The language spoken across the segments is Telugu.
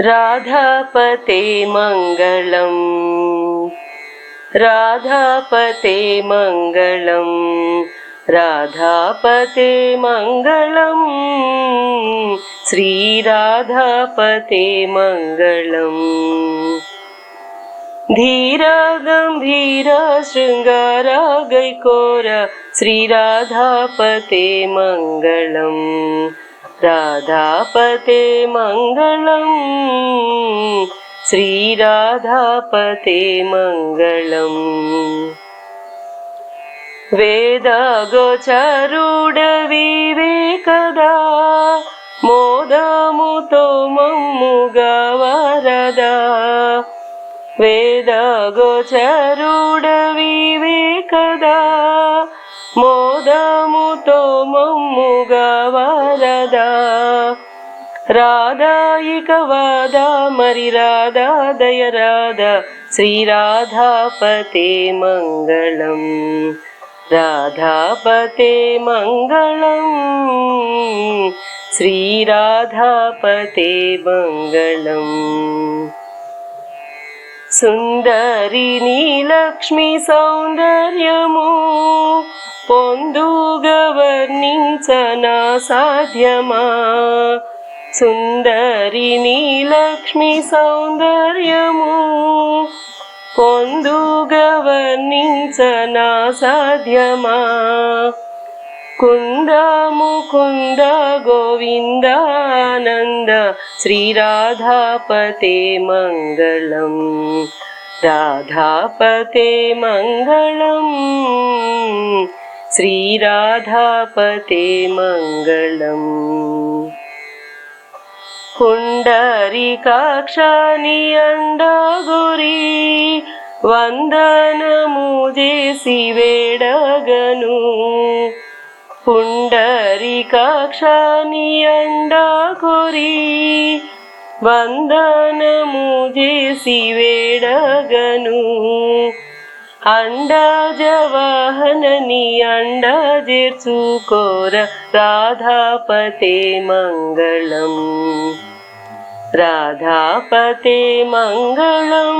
राधापते मङ्गलम्। राधापते मङ्गलम्। राधापते मङ्गलम्। श्रीराधापते मङ्गलम्। धीर गम्भीर शृङ्गार गैकोर। श्रीराधापते मङ्गलम् రాధాపతే మంగళం. శ్రీరాధాపతే మంగళం. వేద గోచరుడ వివేకదా. మోదముతో మమ్ము గవరదా వేద గోచరుడ వివేకదా. మోదముతో మమ్ము గవరదా రాధాయిక వాద మరి రాధా దయ రాధా శ్రీరాధాపతే మంగళం. రాధాపతే మంగళం శ్రీరాధాపతే మంగళం. సుందరిని లక్ష్మి సౌందర్యము పొందు వర్ణించనా సాధ్యమా? సుందరి లక్ష్మి సౌందర్యము పొందుగా వర్ణించనా సాధ్యమా? కుంద ముకుంద గోవిందానంద శ్రీరాధాపతే మంగళం రాధాపతే మంగళం శ్రీరాధాపతే మంగళం. పుండరీకాక్షాని అండగురి వందనము చేసి వేడగను. పుండరీకాక్షాని అండగురి వందనము చేసి వేడగను. అండాజవాహనని అండ చేర్చుకోర రాధాపతే మంగళం రాధాపతే మంగళం.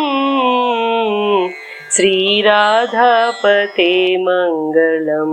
శ్రీరాధాపతే మంగళం.